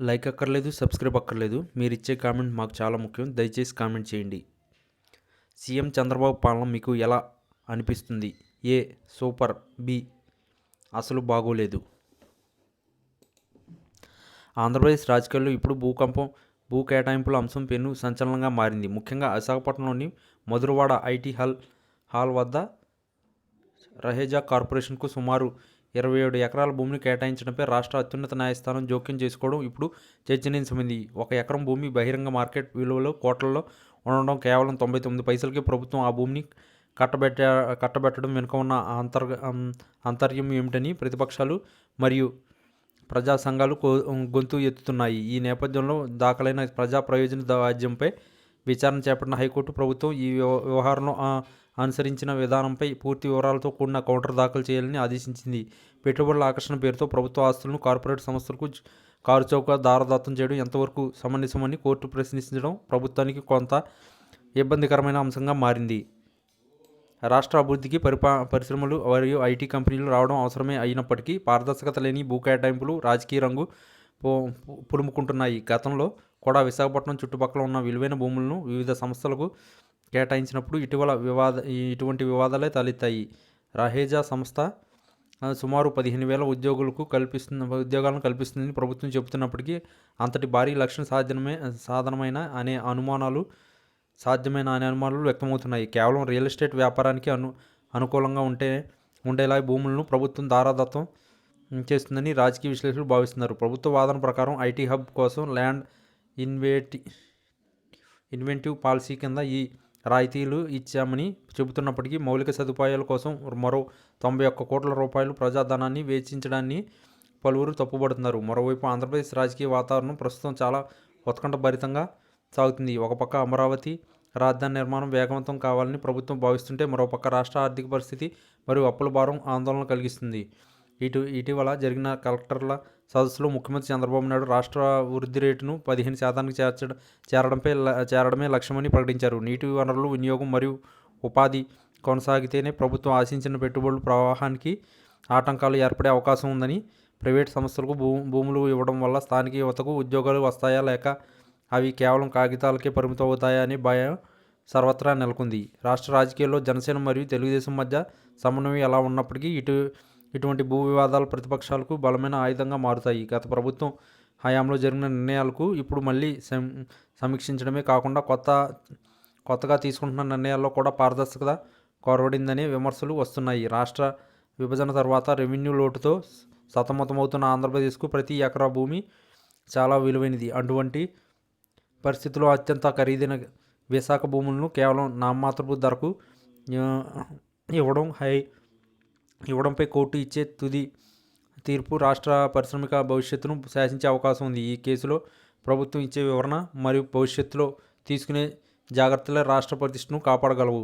Like అక్కర్లేదు subscribe అక్కర్లేదు. మీరు ఇచ్చే కామెంట్ మాకు చాలా ముఖ్యం. దయచేసి కామెంట్ చేయండి. సీఎం చంద్రబాబు పాలన మీకు ఎలా అనిపిస్తుంది? ఏ సూపర్. బి అసలు బాగోలేదు. ఆంధ్రప్రదేశ్ రాజకీయాల్లో ఇప్పుడు భూకంపం భూ కేటాయింపుల అంశం పెను సంచలనంగా మారింది. ముఖ్యంగా విశాఖపట్నంలోని మధురవాడ ఐటీ హాల్ హాల్ వద్ద రహేజా కార్పొరేషన్కు సుమారు ఇరవై ఏడు ఎకరాల భూమిని కేటాయించడంపై రాష్ట్ర అత్యున్నత న్యాయస్థానం జోక్యం చేసుకోవడం ఇప్పుడు చర్చనీయాంశమైంది. ఒక ఎకరం భూమి బహిరంగ మార్కెట్ విలువలో కోట్లలో ఉండడం కేవలం తొంభై తొమ్మిది పైసలకి ప్రభుత్వం ఆ భూమిని కట్టబెట్ట కట్టబెట్టడం వెనుక ఉన్న అంతర్గ అంతర్యం ఏమిటని ప్రతిపక్షాలు మరియు ప్రజా సంఘాలు గొంతు ఎత్తుతున్నాయి. ఈ నేపథ్యంలో దాఖలైన ప్రజా ప్రయోజన వాద్యంపై విచారణ చేపట్టిన హైకోర్టు ప్రభుత్వం ఈ వ్యవహారంలో అనుసరించిన విధానంపై పూర్తి వివరాలతో కూడిన కౌంటర్ దాఖలు చేయాలని ఆదేశించింది. పెట్టుబడుల ఆకర్షణ పేరుతో ప్రభుత్వ ఆస్తులను కార్పొరేట్ సంస్థలకు కారుచౌక దారదత్తం చేయడం ఎంతవరకు సమంజసమని కోర్టు ప్రశ్నించడం ప్రభుత్వానికి కొంత ఇబ్బందికరమైన అంశంగా మారింది. రాష్ట్ర అభివృద్ధికి పరిపా పరిశ్రమలు మరియు ఐటీ కంపెనీలు రావడం అవసరమే అయినప్పటికీ పారదర్శకత లేని భూ కేటాయింపులు రాజకీయ రంగు పులుముకుంటున్నాయి గతంలో కూడా విశాఖపట్నం చుట్టుపక్కల ఉన్న విలువైన భూములను వివిధ సంస్థలకు కేటాయించినప్పుడు ఇటీవల వివాద ఈ- ఇటువంటి వివాదాలే తలెత్తాయి. రహేజా సంస్థ సుమారు పదిహేను వేల ఉద్యోగులకు కల్పిస్తున్న ఉద్యోగాలను కల్పిస్తుందని ప్రభుత్వం చెబుతున్నప్పటికీ అంతటి భారీ లక్ష్యం సాధ్యమే సాధనమైన అనే అనుమానాలు సాధ్యమైన అనే అనుమానాలు వ్యక్తమవుతున్నాయి. కేవలం రియల్ ఎస్టేట్ వ్యాపారానికి అను అనుకూలంగా ఉంటే ఉండేలా భూములను ప్రభుత్వం దారాదత్తం చేస్తుందని రాజకీయ విశ్లేషకులు భావిస్తున్నారు. ప్రభుత్వ వాదన ప్రకారం ఐటీ హబ్ కోసం ల్యాండ్ ఇన్వేటి ఇన్వెంటివ్ పాలసీ కింద ఈ రాయితీలు ఇచ్చామని చెబుతున్నప్పటికీ మౌలిక సదుపాయాల కోసం మరో తొంభై ఒక్క కోట్ల రూపాయలు ప్రజాధనాన్ని వేచించడాన్ని పలువురు తప్పుబడుతున్నారు. మరోవైపు ఆంధ్రప్రదేశ్ రాజకీయ వాతావరణం ప్రస్తుతం చాలా ఉత్కంఠభరితంగా సాగుతుంది. ఒక పక్క అమరావతి రాజధాని నిర్మాణం వేగవంతం కావాలని ప్రభుత్వం భావిస్తుంటే మరోపక్క రాష్ట్ర ఆర్థిక పరిస్థితి మరియు అప్పుల భారం ఆందోళన కలిగిస్తుంది. ఇటు ఇటీవల జరిగిన కలెక్టర్ల సదస్సులో ముఖ్యమంత్రి చంద్రబాబు నాయుడు రాష్ట్ర వృద్ధి రేటును పదిహేను శాతానికి చేర్చడం చేరడంపై చేరడమే లక్ష్యమని ప్రకటించారు. నీటి వనరులు వినియోగం మరియు ఉపాధి కొనసాగితేనే ప్రభుత్వం ఆశించిన పెట్టుబడుల ప్రవాహానికి ఆటంకాలు ఏర్పడే అవకాశం ఉందని ప్రైవేట్ సంస్థలకు భూ భూములు ఇవ్వడం వల్ల స్థానిక యువతకు ఉద్యోగాలు వస్తాయా లేక అవి కేవలం కాగితాలకే పరిమితం అవుతాయా అనే భయం సర్వత్రా నెలకొంది. రాష్ట్ర రాజకీయాల్లో జనసేన మరియు తెలుగుదేశం మధ్య సమన్వయం ఎలా ఉన్నప్పటికీ ఇటు ఇటువంటి భూ వివాదాలు ప్రతిపక్షాలకు బలమైన ఆయుధంగా మారుతాయి. గత ప్రభుత్వం హయాంలో జరిగిన నిర్ణయాలకు ఇప్పుడు మళ్ళీ సమీక్షించడమే కాకుండా కొత్త కొత్తగా తీసుకుంటున్న నిర్ణయాల్లో కూడా పారదర్శకత కొరవడిందనే విమర్శలు వస్తున్నాయి. రాష్ట్ర విభజన తర్వాత రెవెన్యూ లోటుతో సతమతమవుతున్న ఆంధ్రప్రదేశ్కు ప్రతి ఎకరా భూమి చాలా విలువైనది. అటువంటి పరిస్థితుల్లో అత్యంత ఖరీదైన విశాఖ భూములను కేవలం నామమాత్రపు ధరకు ఇవ్వడం హై ఇవ్వడంపై కోర్టు ఇచ్చే తుది తీర్పు రాష్ట్ర పారిశ్రామిక భవిష్యత్తును శాసించే అవకాశం ఉంది. ఈ కేసులో ప్రభుత్వం ఇచ్చే వివరణ మరియు భవిష్యత్తులో తీసుకునే జాగ్రత్తలే రాష్ట్ర ప్రతిష్టను కాపాడగలవు.